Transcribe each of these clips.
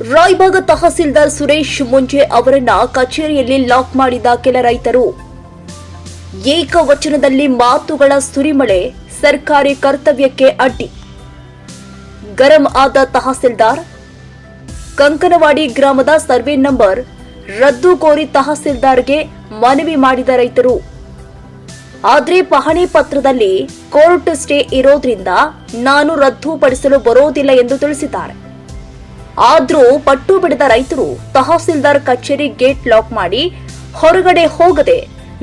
ರಾಯಬಾಗ ತಹಸೀಲ್ದಾರ್ ಸುರೇಶ್ ಮುಂಜೆ ಅವರನ್ನ ಕಚೇರಿಯಲ್ಲಿ ಲಾಕ್ ಮಾಡಿದ ಕೆಲ ರೈತರು. ಏಕವಚನದಲ್ಲಿ ಮಾತುಗಳ ಸುರಿಮಳೆ ಸರ್ಕಾರಿ ಕರ್ತವ್ಯಕ್ಕೆ ಅಡ್ಡಿ. ಗರಂ ಆದ ತಹಸೀಲ್ದಾರ್, ಕಂಕನವಾಡಿ ಗ್ರಾಮದ ಸರ್ವೆ ನಂಬರ್ ರದ್ದು ಕೋರಿ ತಹಸೀಲ್ದಾರ್ಗೆ ಮನವಿ ಮಾಡಿದ ರೈತರು. ಆದ್ರೆ ಪಹಣಿ ಪತ್ರದಲ್ಲಿ ಕೋರ್ಟ್ ಸ್ಟೇ ಇರೋದ್ರಿಂದ ನಾನು ರದ್ದುಪಡಿಸಲು ಬರೋದಿಲ್ಲ ಎಂದು ತಿಳಿಸಿದ್ದಾರೆ. ಆದ್ರೂ ಪಟ್ಟು ಬಿಡದ ರೈತರು ತಹಸೀಲ್ದಾರ್ ಕಚೇರಿ ಗೇಟ್ ಲಾಕ್ ಮಾಡಿ ಹೊರಗಡೆ ಹೋಗದೆ,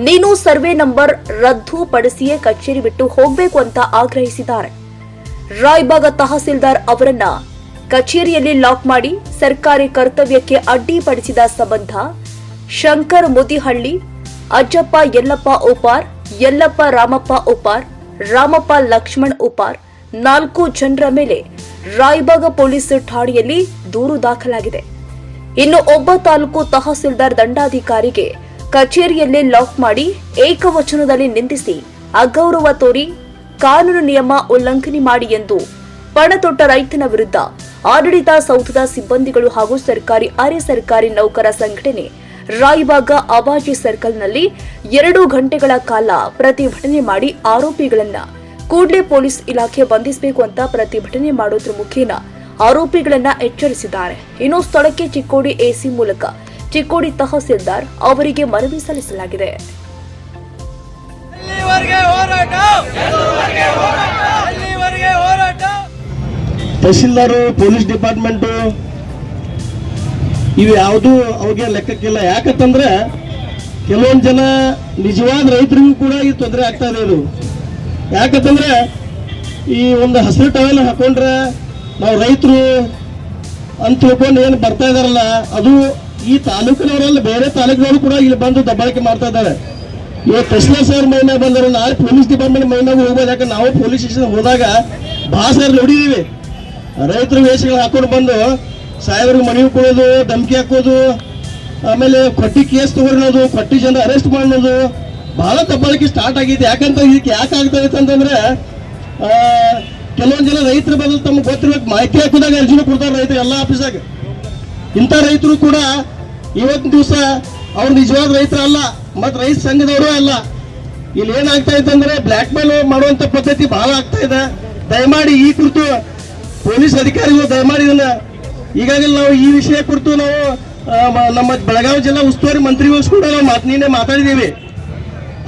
ನೀನು ಸರ್ವೆ ನಂಬರ್ ರದ್ದು ಪಡಿಸಿಯೇ ಕಚೇರಿ ಬಿಟ್ಟು ಹೋಗಬೇಕು ಅಂತ ಆಗ್ರಹಿಸಿದ್ದಾರೆ. ರಾಯ್ಬಾಗ ತಹಸೀಲ್ದಾರ್ ಅವರನ್ನ ಕಚೇರಿಯಲ್ಲಿ ಲಾಕ್ ಮಾಡಿ ಸರ್ಕಾರಿ ಕರ್ತವ್ಯಕ್ಕೆ ಅಡ್ಡಿಪಡಿಸಿದ ಸಂಬಂಧ ಶಂಕರ್ ಮುದಿಹಳ್ಳಿ, ಅಜ್ಜಪ್ಪ ಯಲ್ಲಪ್ಪ ಉಪಾರ್ ಯಲ್ಲಪ್ಪ ರಾಮಪ್ಪ ಉಪಾರ್ ರಾಮಪ್ಪ ಲಕ್ಷ್ಮಣ್ ಉಪಾರ್ ನಾಲ್ಕು ಜನರ ಮೇಲೆ ರಾಯಬಾಗ ಪೊಲೀಸ್ ಠಾಣೆಯಲ್ಲಿ ದೂರು ದಾಖಲಾಗಿದೆ. ಇನ್ನು ಒಬ್ಬ ತಾಲೂಕು ತಹಸೀಲ್ದಾರ್ ದಂಡಾಧಿಕಾರಿಗೆ ಕಚೇರಿಯಲ್ಲೇ ಲಾಕ್ ಮಾಡಿ ಏಕವಚನದಲ್ಲಿ ನಿಂದಿಸಿ ಅಗೌರವ ತೋರಿ, ಕಾನೂನು ನಿಯಮ ಉಲ್ಲಂಘನೆ ಮಾಡಿ ಎಂದು ಪಣತೊಟ್ಟ ರೈತನ ವಿರುದ್ಧ ಆಡಳಿತ ಸೌಧದ ಸಿಬ್ಬಂದಿಗಳು ಹಾಗೂ ಸರ್ಕಾರಿ ಅರೆ ಸರ್ಕಾರಿ ನೌಕರ ಸಂಘಟನೆ ರಾಯಬಾಗ ಅಬಾಜಿ ಸರ್ಕಲ್ನಲ್ಲಿ ಎರಡು ಗಂಟೆಗಳ ಕಾಲ ಪ್ರತಿಭಟನೆ ಮಾಡಿ ಆರೋಪಿಗಳನ್ನ ಕೂಡಲೇ ಪೊಲೀಸ್ ಇಲಾಖೆ ಬಂಧಿಸಬೇಕು ಅಂತ ಪ್ರತಿಭಟನೆ ಮಾಡೋದ್ರ ಮುಖೇನ ಆರೋಪಿಗಳನ್ನ ಎಚ್ಚರಿಸಿದ್ದಾರೆ. ಇನ್ನು ಸ್ಥಳಕ್ಕೆ ಚಿಕ್ಕೋಡಿ ಎಸಿ ಮೂಲಕ ಚಿಕ್ಕೋಡಿ ತಹಸೀಲ್ದಾರ್ ಅವರಿಗೆ ಮನವಿ ಸಲ್ಲಿಸಲಾಗಿದೆ. ತಹಸೀಲ್ದಾರು ಪೊಲೀಸ್ ಡಿಪಾರ್ಟ್ಮೆಂಟು ಇವು ಯಾವುದು ಅವ್ರಿಗೆ ಲೆಕ್ಕಕ್ಕಿಲ್ಲ. ಯಾಕಂತಂದ್ರೆ ಕೆಲವೊಂದು ಜನ ನಿಜವಾದ ರೈತರಿಗೂ ಕೂಡ ಈ ತೊಂದರೆ ಆಗ್ತಾ ಇದೆ ಇದು ಯಾಕಂತಂದ್ರೆ ಈ ಒಂದು ಹಸಿರು ಟವೆಲ್ ಹಾಕೊಂಡ್ರೆ ನಾವು ರೈತರು ಅಂತ ತಿಳ್ಕೊಂಡು ಏನು ಬರ್ತಾ ಇದಾರಲ್ಲ, ಅದು ಈ ತಾಲೂಕಿನವರಲ್ಲ ಬೇರೆ ತಾಲೂಕಿನವರು ಕೂಡ ಇಲ್ಲಿ ಬಂದು ದಬ್ಬಾಳಿಕೆ ಮಾಡ್ತಾ ಇದ್ದಾರೆ. ಇವತ್ತು ತಹಸೀಲ್ದಾರ್ ಸರ್ ಮೈನ ಬಂದರು, ನಾಳೆ ಪೊಲೀಸ್ ಡಿಪಾರ್ಟ್ಮೆಂಟ್ ಮೈನಾಗ ಹೋಗ್ಬೋದು. ಯಾಕಂದ್ರೆ ನಾವು ಪೊಲೀಸ್ ಸ್ಟೇಷನ್ ಹೋದಾಗ ಭಾಳ ಸರ್ ನೋಡಿದೀವಿ. ರೈತರು ವೇಷಗಳು ಹಾಕೊಂಡು ಬಂದು ಸಾಹೇಬ್ರಿಗೆ ಮನವಿ ಕೊಡೋದು ಧಮಕಿ ಹಾಕೋದು, ಆಮೇಲೆ ಕೊಟ್ಟಿ ಕೇಸ್ ತಗೊಳ್ಳೋದು ಕೊಟ್ಟಿ ಜನ ಅರೆಸ್ಟ್ ಮಾಡೋದು ಬಹಳ ತಪ್ಪಳಿಕೆ ಸ್ಟಾರ್ಟ್ ಆಗಿದೆ. ಯಾಕಂತ ಇದಕ್ಕೆ ಯಾಕೆ ಆಗ್ತಾ ಇತ್ತು ಅಂತಂದ್ರೆ ಕೆಲವೊಂದು ಜನ ರೈತರ ಬದಲು ತಮ್ಗೆ ಗೊತ್ತಿರ್ಬೇಕು ಮಾಹಿತಿ ಹಾಕಿದಾಗ ಅರ್ಜಿನ ಕೊಡ್ತಾರೆ ರೈತರು ಎಲ್ಲ ಆಫೀಸಾಗ ಇಂಥ ರೈತರು ಕೂಡ ಇವತ್ತಿನ ದಿವಸ ಅವ್ರು ನಿಜವಾದ ರೈತರು ಅಲ್ಲ, ಮತ್ತು ರೈತ ಸಂಘದವರು ಅಲ್ಲ. ಇಲ್ಲಿ ಏನಾಗ್ತಾ ಇತ್ತು ಅಂದ್ರೆ ಬ್ಲ್ಯಾಕ್ ಮೇಲ್ ಮಾಡುವಂತ ಪದ್ಧತಿ ಬಹಳ ಆಗ್ತಾ ಇದೆ. ದಯಮಾಡಿ ಈ ಕುರಿತು ಪೊಲೀಸ್ ಅಧಿಕಾರಿಗಳು ದಯಮಾಡಿ ಇದನ್ನ ಈಗಾಗಲೇ ನಾವು ಈ ವಿಷಯ ಕುರಿತು ನಾವು ನಮ್ಮ ಬೆಳಗಾವಿ ಜಿಲ್ಲಾ ಉಸ್ತುವಾರಿ ಮಂತ್ರಿಗಳು ಕೂಡ ನಾವು ಮಾತು ನಿನ್ನೆ ಮಾತಾಡಿದ್ದೀವಿ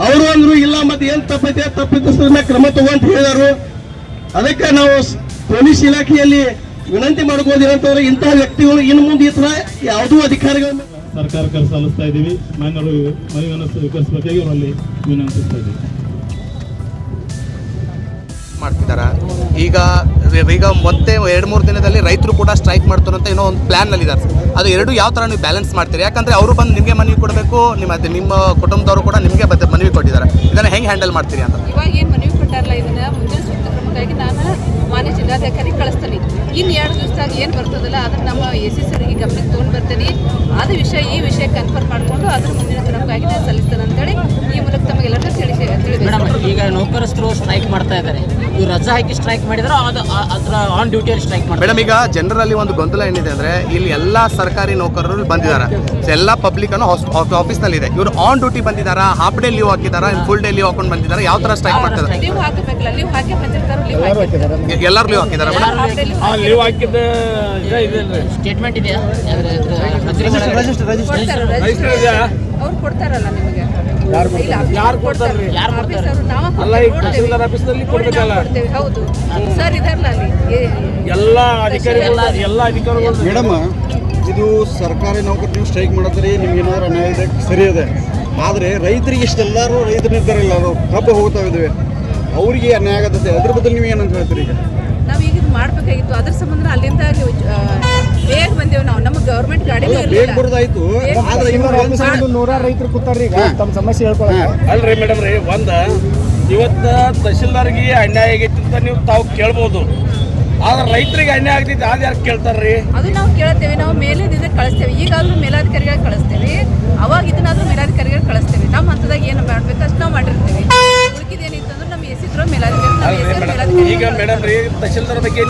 ಅವರು ಅಂದ್ರು ಇಲ್ಲ ಮತ್ತೆ ಏನ್ ತಪ್ಪೈತೆ ತಪ್ಪಿತಸ್ಥರನ್ನ ಮೇಲೆ ಕ್ರಮ ತಗೊಂತ ಹೇಳಿದರು. ಅದಕ್ಕೆ ನಾವು ಸ್- ಪೊಲೀಸ್ ಇಲಾಖೆಯಲ್ಲಿ ವಿನಂತಿ ಮಾಡ್ಬೋದು ಏನಂತಂದ್ರೆ ಇಂತಹ ವ್ಯಕ್ತಿಗಳು ಇನ್ನು ಮುಂದೆ ಈ ತರ ಯಾವುದೂ ಅಧಿಕಾರಿಗಳನ್ನ ಸರ್ಕಾರ ಸರ್ಕಾರಕ್ಕೆ ಸಲ್ಲಿಸ್ತಾ ಇದ್ದೀವಿ. ಮಾನ್ಯರು ಮನವಿಯನ್ನು ಸ್ವೀಕರಿಸಬೇಕಾಗಿ ಅವರಲ್ಲಿ ವಿನಂತಿಸ್ತಾ ಇದ್ದೀವಿ. ಮಾಡ್ತಿದ್ದಾರೆ? ಈಗ ಈಗ ಮತ್ತೆ ಎರಡು ಮೂರು ದಿನದಲ್ಲಿ ರೈತರು ಕೂಡ ಸ್ಟ್ರೈಕ್ ಮಾಡ್ತಾರೆ ಅಂತ ಏನೋ ಒಂದು ಪ್ಲ್ಯಾನಲ್ಲಿ ಇದ್ದಾರೆ ಅದು ಎರಡು ಯಾವ ಥರ ನೀವು ಬ್ಯಾಲೆನ್ಸ್ ಮಾಡ್ತೀರಿ? ಯಾಕಂದರೆ ಅವರು ಬಂದು ನಿಮಗೆ ಮನವಿ ಕೊಡಬೇಕು, ನಿಮ್ಮ ಅದೇ ನಿಮ್ಮ ಕುಟುಂಬದವರು ಕೂಡ ನಿಮಗೆ ಮತ್ತೆ ಮನವಿ ಕೊಟ್ಟಿದ್ದಾರೆ. ಇದನ್ನು ಹೆಂಗೆ ಹ್ಯಾಂಡಲ್ ಮಾಡ್ತೀರಿ ಅಂತ. ಇವಾಗ ಏನು ಮನವಿ ಕೊಟ್ಟಾರಲ್ಲ, ಇದನ್ನ ಮುಂದಿನ ಸೂಕ್ತ ಕ್ರಮಕ್ಕಾಗಿ ನಾನು ಮಾನ್ಯ ಜಿಲ್ಲಾಧಿಕಾರಿ ಕಳಿಸ್ತೀನಿ. ಇನ್ನು ಎರಡು ದಿವಸದಾಗ ಏನು ಬರ್ತದಲ್ಲ, ಅದನ್ನ ನಮ್ಮ ಎ ಸಿ ಸರಿಗೆ ಗಮನಕ್ಕೆ ತೊಗೊಂಡು ಬರ್ತೀನಿ. ಅದು ವಿಷಯ, ಈ ವಿಷಯ ಕನ್ಫರ್ಮ್ ಮಾಡಿಕೊಂಡು ಅದ್ರ ಮುಂದಿನ ಕ್ರಮಕ್ಕಾಗಿ ನಾನು ಸಲ್ಲಿಸ್ತೇನೆ ಅಂತೇಳಿ ಈ ಮೂಲಕ ತಮಗೆಲ್ಲರಿಗೂ ತಿಳಿಸಿ ಮೇಡಮ್ ಈಗ ನೌಕರಸ್ಥರು ಸ್ಟ್ರೈಕ್ ಮಾಡ್ತಾ ಇದ್ದಾರೆ ಇವ್ರು ರಜಾ ಹಾಕಿ ಸ್ಟ್ರೈಕ್ ಮಾಡಿದ್ರೆ ಅದು ಆ- ಅದ್ರ ಆನ್ ಡ್ಯೂಟಿಯಲ್ಲಿ ಸ್ಟ್ರೈಕ್ ಮಾಡಿ ಮೇಡಮ್ ಈಗ ಜನರಲ್ಲಿ ಒಂದು ಗೊಂದಲ ಏನಿದೆ ಅಂದರೆ ಇಲ್ಲಿ ಎಲ್ಲ ಸರ್ಕಾರಿ ನೌಕರರು ಬಂದಿದ್ದಾರೆ. ಎಲ್ಲಾ ಪಬ್ಲಿಕ್ ಆಫೀಸ್ ಆಫೀಸ್ನಲ್ಲಿ ಇದೆ ಇವರು ಆನ್ ಡ್ಯೂಟಿ ಬಂದಿದ್ದಾರೆ? ಹಾಫ್ ಡೇ ಲೀವ್ ಹಾಕಿದಾರಾ ಫುಲ್ ಡೇ ಲೀವ್ ಹಾಕೊಂಡು ಬಂದಿದ್ದಾರೆ? ಯಾವ ಥರ ಸ್ಟ್ರೈಕ್ ಮಾಡ್ತಾರೆ ಲೀವ್ ಹಾಕಬೇಕಲ್ಲ ಲೀವ್ ಹಾಕಿ ಬಂದಿರ್ತಾರೆ ಲೀವ್ ಹಾಕಿ ಎಲ್ಲರೂ ಲೀವ್ ಹಾಕಿದ್ದಾರೆ ಸ್ಟೇಟ್ಮೆಂಟ್ ಇದೆಯಾ? ಅದ್ರ ಅವ್ರು ಕೊಡ್ತಾರಲ್ಲ ನಿಮಗೆ. ಯಾರು ಕೊಡ್ತಾರೆ? ಯಾರ್? ಅಲ್ಲ ಈಗ ತಹಸೀಲ್ದಾರ್ ಆಫೀಸಲ್ಲಿ ಕೊಡ್ಬೇಕಲ್ಲ? ಹೌದು. ಸರ್ ಇದಾರಲ್ಲ ಎಲ್ಲ ಅಧಿಕಾರಿಗಳು ಎಲ್ಲ ಅಧಿಕಾರಿಗಳು ಮೇಡಮ್ ಇದು ಸರ್ಕಾರಿ ನೌಕರಿ ನೀವು ಸ್ಟ್ರೈಕ್ ಮಾಡಿದ್ರೆ ನಿಮ್ಗೆ ಏನಾದ್ರು ಅನ್ಯಾಯ ಇದೆ? ಸರಿ ಇದೆ. ಆದರೆ ರೈತರಿಗೆ ಇಷ್ಟೆಲ್ಲರೂ ರೈತರು ಇಲ್ಲ ಅದು ಕಬ್ಬ ಹೋಗ್ತಾ ಇದ್ದೇವೆ. ಅವರಿಗೆ ಅನ್ಯಾಯ ಆಗತ್ತೆ. ಅದ್ರ ಬದಲು ನೀವು ಏನಂತ ಹೇಳ್ತೀರಿ ಈಗ? ನಾವು ಈಗ ಮಾಡಬೇಕಾಗಿತ್ತು ಮಾಡ್ಬೇಕಾಗಿತ್ತು. ಅದ್ರ ಸಂಬಂಧ ಅಲ್ಲಿಂದ ಬೇಗ ಬರೋದಾಯ್ತು? ಆದ್ರೆ ಇವ್ರು ಒಂದ್ ನೂರಾರು ರೈತರು ಕೂತಾರ್ರಿ ಈಗ. ತಮ್ಮ ಸಮಸ್ಯೆ ಹೇಳ್ಕೊಳಕ್ಕೆ. ಅಲ್ರಿ ಮೇಡಮ್ ರೀ ಒಂದ ಇವತ್ತ ತಹಶೀಲ್ದಾರ್ಗೆ ಅನ್ಯಾಯ ಆಗೈತಿ ಅಂತ ನೀವು ತಾವು ಕೇಳ್ಬೋದು. ಆದ್ರೆ ರೈತರಿಗೆ ಅನ್ಯಾಯ ಆಗ್ತೈತಿ ಅದು ಯಾರು ಕೇಳ್ತಾರ್ರಿ? ಅದು ನಾವು ಕೇಳ್ತೇವೆ ನಾವು ಮೇಲಿಂದ ಕಳಿಸ್ತೇವೆ. ಈಗಾದ್ರೂ ಮೇಲಾಧಿಕಾರಿಗಳಿಗೆ ಕಳಿಸ್ತೇವೆ. ಅವಾಗ ಇದನ್ನಾದ್ರೂ ಮೇಲಾಧಿಕಾರಿಗಳಿಗೆ ಕಳಿಸ್ತೇವೆ. ನಮ್ಮ ಹಂತದಾಗ ಏನು ಮಾಡ್ಬೇಕು ಅಷ್ಟು ನಾವು ಮಾಡಿರ್ತೀವಿ. ಉಳಿಕಿದೇನಿತ್ತು ಅಂದ್ರೆ ನಮ್ಮ ಎಸಿದ್ರು ಮೇಲಾಧಿಕಾರಿ ಈಗ ಮೇಡಮ್ ರೀ ತಹಶೀಲ್ದಾರ್ ಬಗ್ಗೆ